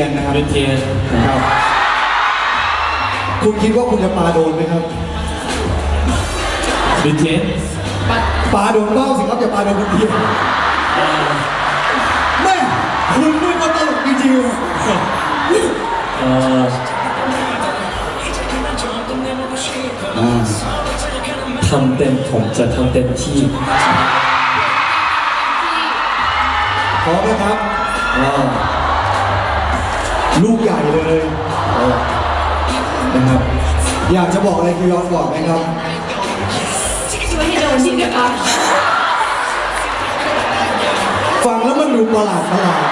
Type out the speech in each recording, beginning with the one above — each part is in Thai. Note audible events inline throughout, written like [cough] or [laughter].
ยนนะครับเป็นเทียนนะครับคุณคิดว่าคุณจะปาโดนไหมครับเป็นเทียนปาโดนเบ้าสิครับอย่าปาโดนคุณเทียนแม่คุณด้วยคนตลกจริงเอ่อๆอ่าทำเต็มผมจะทำเต็มที่พร้อมนะครับอ่า ลูกใหญ่เลยอ่านะครับ อยากจะบอกอะไรคือย้อนบอกไหมครับ ช่วยให้โดนทีนะคะฟังแล้วมันดูประหลาดประหลาด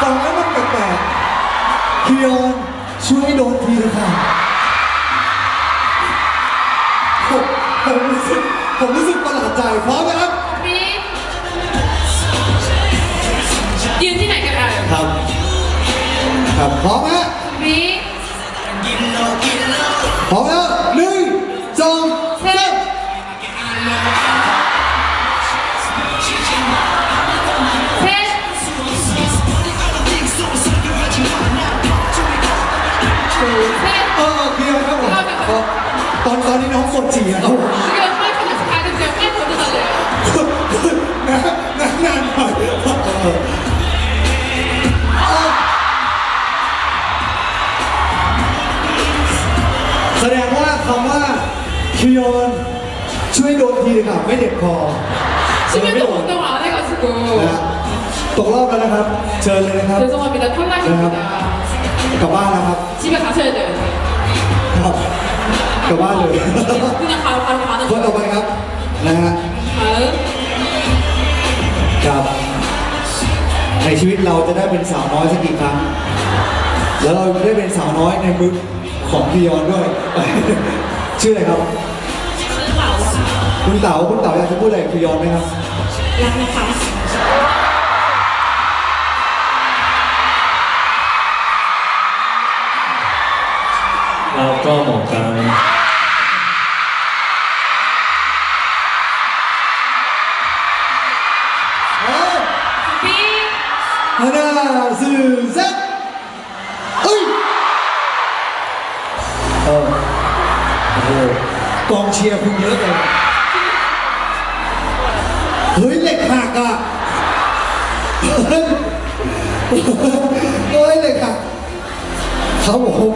ฟังแล้วมันแปลกๆคิยอนช่วยให้โดนทีนะคะผมผมรู้สึกผมรู้สึกประหลาดใจพร้อมไหมครับ ครับพร้อมฮะ คิยอนช่วยโดนทีค่ะไม่เด็ดคอ 10년도 운동을 안 해가지고 นะฮะตกรอบแล้วนะครับ เชิญเลยนะครับ 죄송합니다 탈락입니다 กลับบ้านนะครับ 집에 가셔야 돼요 ครับกลับบ้านเลย 그냥 바로 바로 가는 คนต่อ 거예요 ไปครับนะฮะ 다음 ครับ ในชีวิตเราจะได้เป็นสาวน้อยสักกี่ครั้ง แล้วเราจะได้เป็นสาวน้อยในมือของพิยอนด้วย ชื่ออะไรครับ คุณเต๋าคุณเต๋าอยากจะพูดอะไรกับพิยอนไหมครับ รักนะคะ เราก็เหมือนกัน 어, 비 하나, 둘, 셋! 으이! 어, 오, กองเชียร์คุณ เยอะเลยเฮ้ยเหล็กหักอ่ะเฮ้ยเฮ้ยเหล็กหักครับผม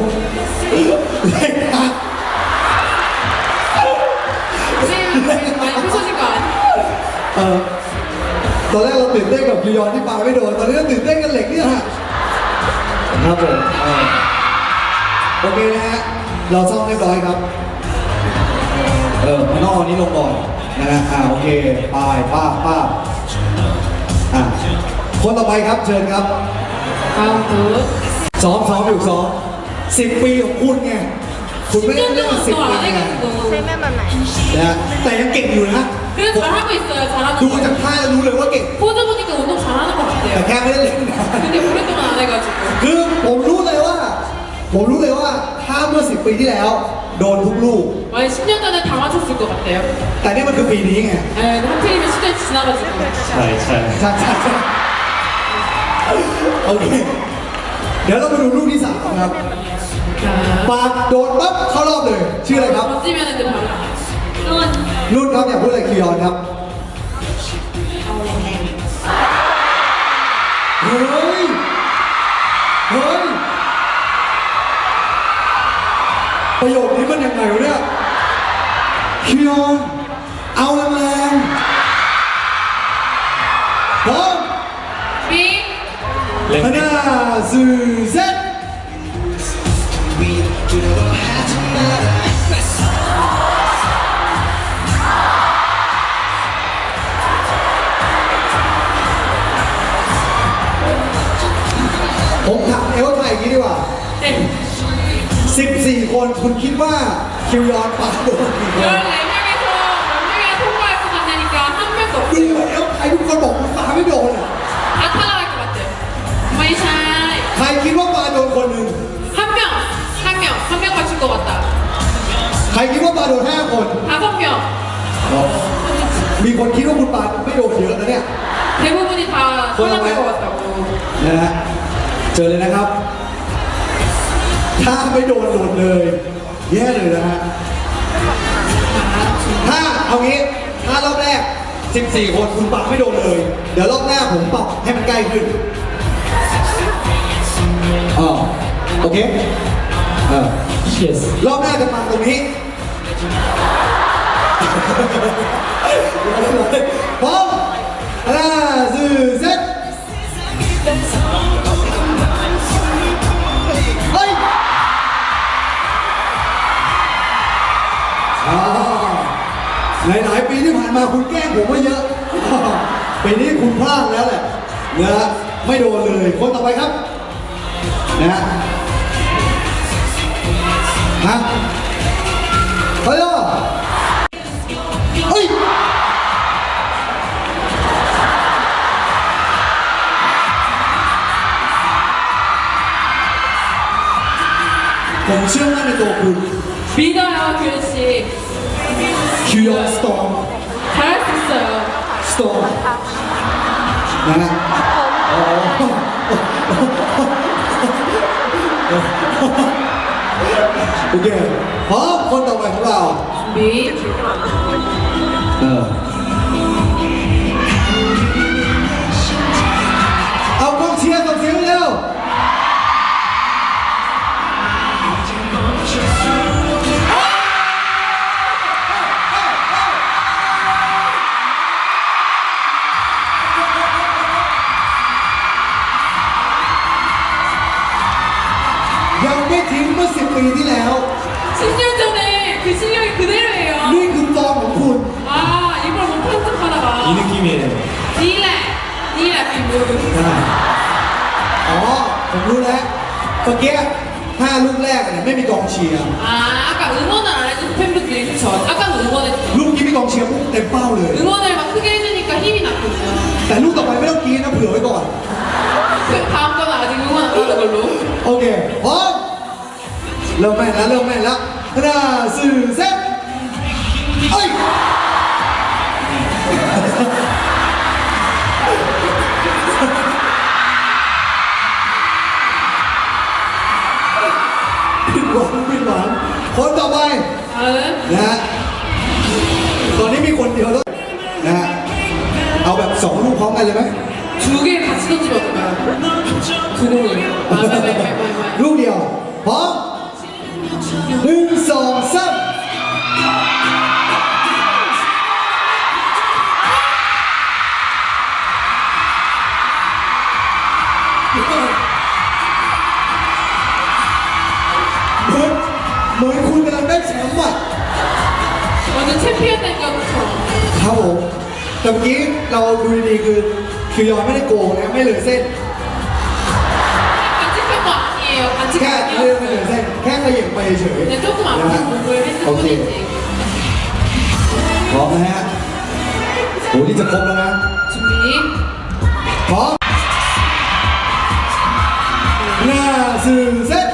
เหล็กหัก 지금 많이 부서진 거 아니에요? เออตอนแรกเราตื่นเต้นกับยูยอนที่ปาไม่โดน ตอนนี้เราตื่นเต้นกับเหล็กเนี่ยฮะครับผมเออโอเคนะฮะ เราซ่อมเรียบร้อยครับ เออมานอกอันนี้ลงก่อนนะฮะ อ่าโอเคปายป้าป้าอ่าคนต่อไปครับเชิญครับ 다음 분 ซ้อมซ้อมอยู่ซ้อมสิบปีของคุณไง คุณไม่ได้ 10년 เล่น 동안 สิบ 운동을 ปี 안 ไง 해가지고 นะฮะแต่ยังเก่งอยู่นะ 그래도 잘하고 있어요 ดู 잘하는 จาก 거 ท่าแล้วรู้เลยว่าเก่ง 포즈 보니까 운동 잘하는 것 แต่ 같아요 แค่ไม่ได้เล่นนะ 근데 오랫동안 안 해가지고 คือผมรู้เลยว่า ผมรู้เลยว่าถ้าเมื่อสิบปีที่แล้ว โด คือปีนี้ไง 에, 한 팀이면 시간이 지나가지고 ใช่ใช่ ใช่ใช่ใช่โอเค เดี๋ยวเรามาดูลูกที่สามครับ 자 ปากโดนปั๊บเข้ารอบเลย ชื่ออะไรครับ 던지면 이제 바로 넌 รุ่นครับอยากพูดอะไรคิวยอนครับ เฮ้ย เฮ้ย ประโยคนี้มันยังไงวะเนี่ยคิวยอน 14 คนคุณคิดว่าคิวยอนปาโดนกี่คน 14명에서 10명이 통과할 것 같으니까 한 명도 ดู 없어요 เอลไทยทุกคนบอกปาไม่โดนอ่ะ 다 탈락할 것 같아요 마이샤이 ใครคิดว่าปาโดนคนหนึ่ง 한 명, 한 명, 한 명 맞출 것 같다 ใครคิดว่าปาโดน 5 คน 다섯 명 มีคนคิดว่า คุณปาไม่โดนเยอะนะเนี่ย 대부분이 다 탈락할 것 같다고. นะฮะเจอเลยนะครับ ถ้าไม่โดนโดนเลย แย่เลยนะฮะ ถ้าเอางี้ ถ้ารอบแรก 14 คนคุณปรับไม่โดนเลย เดี๋ยวรอบหน้าผมปรับให้มันใกล้ขึ้นอ๋อโอเคเออ yes รอบหน้าจะมาตรงนี้พร้อมห้าสี่เาหลายปีที่ผ่านมาคุณแกล้งผมมาเยอะ ปีนี้คุณพลาดแล้วแหละนะฮะไม่โดนเลยคนต่อไปครับนะฮะฮะเฮ้ยเฮ้ผมเชื่อมั่นในตัวคุณ B の青くし Kyla Storm. Hi, Storm. Nei, nei. [laughs] Okay. Huh? What the fuck? Wow. Beat. ปีที่แล้ว 10년 전에 그 실력이 그대로예요. นี่คือฟอร์มของคุณ 아, 일부러 못 편집하다가. 이 느낌이에요 니래. 니래 피부. อ๋อ ผมรู้แล้วเมื่อกี้ห้าลูกแรกเนี่ยไม่มีกองเชียร์ 아, 아까 응원을 안 해준 팬분들이 그쵸? 아까는 응원했죠. ลูกนี้มีกองชียร์ปุ๊บเต็มเป้าเลย 응원을 막 크게 해주니까 힘이 났거든요. แต่ลูกต่อไปไม่ต้องกรีดนะเผื่อไว้ก่อน 그 다음 거는 아직 응원 안 하는 걸로. โอเคพร้อม เริ่มแม่นแล้วเริ่มแม่นแล้วห้าสี่เซ็ตเอ้ยผิดหวังผิดหวังคนต่อไป 다음. นะฮะ ตอนนี้มีคนเดียวแล้วนะฮะ เอาแบบสองลูกพร้อมกันเลยไหม 두 개 같이 던지면 어떨까요? 두 공을. 아, 빨리, 빨리, 빨리, 빨리. ลูกเดียว พร้อม หนึ่งสองสามเหมือนเหมือนคุณกำลังได้แชมป์อ่ะ 완전 챔피언 된 것처럼. ครับผมแต่เมื่อกี้เราดูดีๆคือคือยอนไม่ได้โกงนะไม่เหลือเส้น เฉยๆเดี๋ยวต้องหลับนะฮะโอเคพร้อมนะฮะโหที่จะครบแล้วนะจุ๊บีพร้อมหน้าสื่อเซ็ต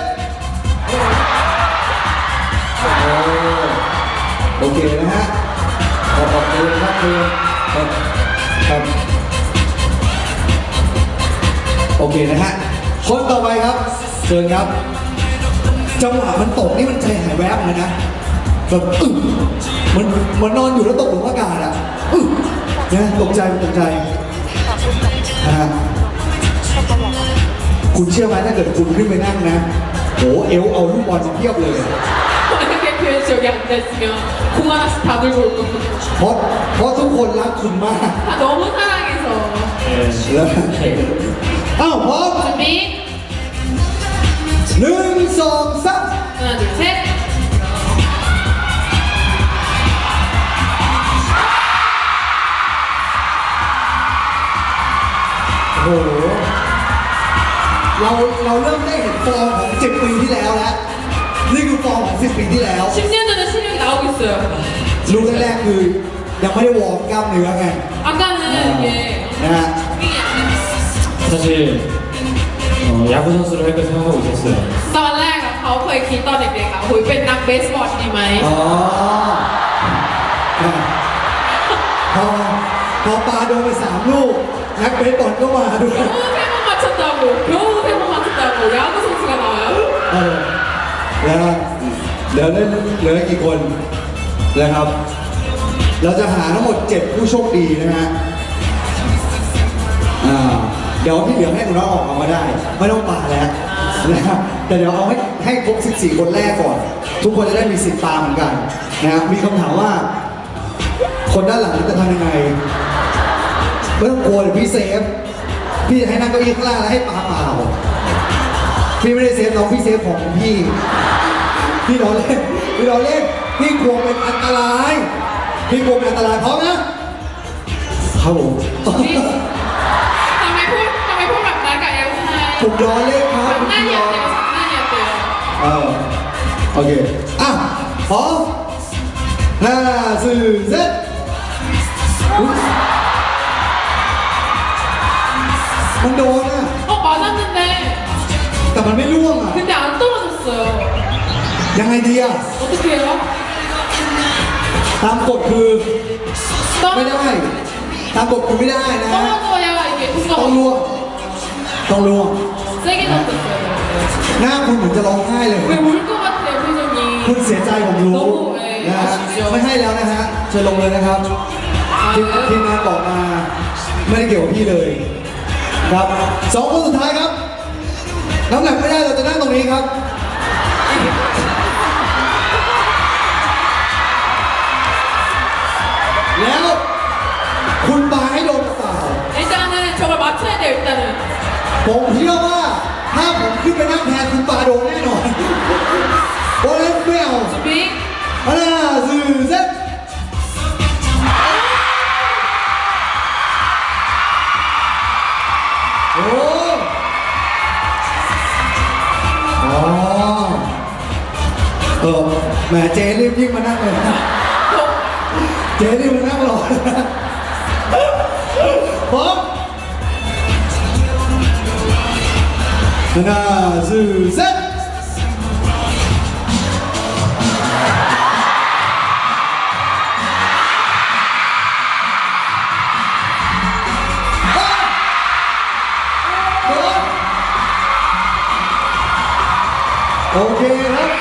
โอเคนะฮะขอบคุณครับคือครับโอเคนะฮะคนต่อไปครับเชิญครับ จังหวะมันตกนี่มันใจหายแวบเลยนะแบบอึ้งมันมันนอนอยู่แล้วตกหลุมอากาศอ่ะอึ้งนะตกใจตกใจนะฮะคุณเชื่อไหมถ้าเกิดคุณขึ้นไปนั่งนะโหเอวเอาลูกบอลมาเทียบเลย 만약에 규현 씨 여기 앉아있으면 공 하나씩 다 들고 올 거거든요. เพราะเพราะทุกคนรักคุณมาก 다 너무 사랑해서. แล้วอ้าวพร้อม 준비. หนึ่งสองสาม 하나, 둘, 셋. โอ้โหเราเราเริ่มได้เห็นฟอร์มของ10ปีที่แล้วแล้ว นี่คือฟอร์มของ10ปีที่แล้ว 10년 전에 실력이 나오고 있어요. ลูกแรกๆคือยังไม่ได้วอร์มกล้ามเนื้อไง 아까는 이게 นะฮะ 윙이 안 됐어. 사실 어, 야구 선수를 할까 생각하고 있었어요 ตอนแรกอะเขาเคยคิดตอนเด็กๆอะหุยเป็นนักเบสบอลดีไหม อ๋อพอพอ พอปาโดนไปสามลูกแม็กเบสบอลก็มาด้วย 겨우 세 번 맞췄다고 겨우 세 번 맞췄다고 야구 선수가 나와요? เออแล้วเดี๋ยวได้เหลือกี่คนนะครับ เราจะหาทั้งหมด 7 ผู้โชคดีนะฮะอ่าเ ดี๋ยวที่เหลือให้คุณน้องออกมาได้ ไม่ต้องปาแล้วนะครับแต่เดี๋ยวเอาให้ให้ครบ 14 คนแรกก่อน ทุกคนจะได้มีสิทธิ์ปาเหมือนกันนะครับมีคำถามว่า คนด้านหลังจะทำยังไงไม่ต้องกลัวเดี๋ยวพี่เซฟ พี่จะให้นั่งเก้าอี้ข้างล่างแล้วให้ปาเปล่าพี่ไม่ได้เซฟน้องพี่เซฟของพี่ พี่ล้อเล่นพี่ล้อเล่นพี่กลัวเป็นอันตราย พี่กลัวเป็นอันตรายพร้อมนะ ครับผม อลไฮ ผมล้อเล่นครับ 장난이었대요 장난이었대요 เออโอเค อ่ะพร้อมห้าสี่เซ็ตอุ๊ยมันโดนอ่ะ 어 맞았는데 แต่มันไม่ร่วงอ่ะ 근데 안 떨어졌어요 ยังไงดีอ่ะ 어떻게 해요? ตามกฎคือไม่ 떨어, ได้ ตามกฎคือไม่ได้นะ 떨어져야 이게 ต้อง 뭔가 ร่วงต้องร่วง 세게 던졌어요 หน้าคุณเหมือนจะร้องไห้เลย 왜 울 것 같아요 표정이 คุณเสียใจผมรู้ โอ้โหเอ้ย นะฮะ อาชิโย ไม่ให้แล้วนะฮะเชิญลงเลยนะครับทีมทีมงานบอกมา ไม่ได้เกี่ยวกับพี่เลย ครับสองคนสุดท้ายครับ น้ำหนักไม่ได้เราจะนั่งตรงนี้ครับ แล้วคุณปาให้โดนกระเป๋า 일단은 저걸 맞춰야 돼요 일단은 ผมเชื่อว่าถ้าผมขึ้น า ไปนั่งแทนคุณปาโดแน่นอนบอลเล็บเบลสปีกอะไรสื่อเซ็โอ้อ๋อเออแหมเจรีบยิ่งมานั่งเลยเจรีบมานั่งรอเลยนะพร้อม Na na 둘, 셋! 아! 아! 아! 오케이, okay.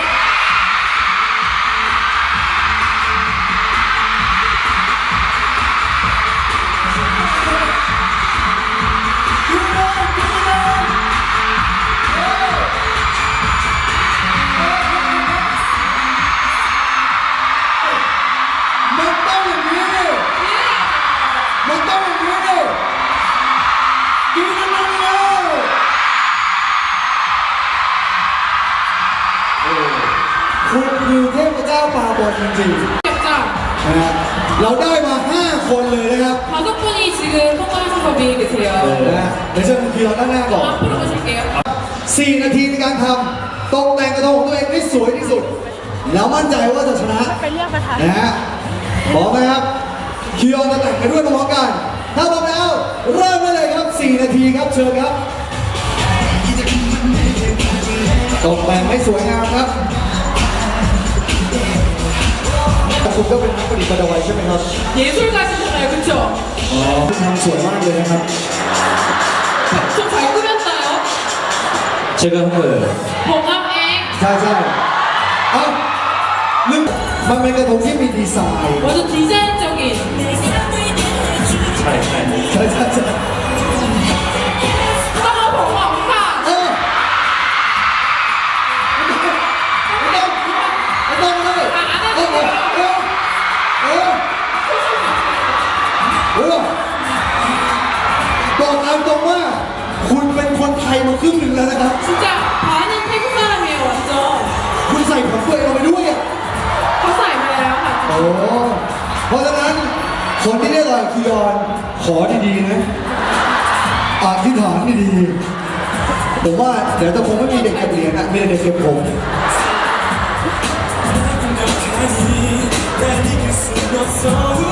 จริง 자 ๆนะฮะเราได้มา 5 คนเลยนะครับ 다섯 분이 지금 통과하셔서 미리 계세요 นะฮะเดี๋ยวเชิญคุณคีเราด้านหน้าก่อน 앞으로 가실게요 4 นาทีในการทำตกแต่งกระทงของตัวเองให้สวยที่สุด แล้วมั่นใจว่าจะชนะ ไปเรียกประธาน นะฮะพร้อมไหมครับคิวออนจะแต่งไปด้วยพร้อมๆกัน ถ้าพร้อมแล้ว เริ่มได้เลยครับ 4 นาทีครับเชิญครับตกแต่งให้สวยงามครับ คุณก็เป็นนักประดิษฐ์ประดอยใช่ไหมครับ 예술가시잖아요 그쵸? อ๋อทำสวยมากเลยนะครับ 좀 잘 꾸몄나요? 제가 한 거예요. 봉합행 ใช่ใช่เอ้าลืมมันเป็นกระทงที่มีดีไซน์ 완전 디자인적인 잘, 잘. ใช่ใช่ใช่ คนไทยมาครึ่งหนึ่งแล้วนะครับ 진짜 반은 태국 사람이에요 완전 คุณใส่ของตัวเองลงไปด้วยอ่ะ 가사 알아요 โอ้เพราะฉะนั้นคนที่ได้ลอยคียอน ขอดีๆนะอธิษฐานดีๆผมว่าเดี๋ยวจะคงไม่มีเด็กเก็บเหรียญนะมีแต่เด็กเก็บผม 날 이길 순 없어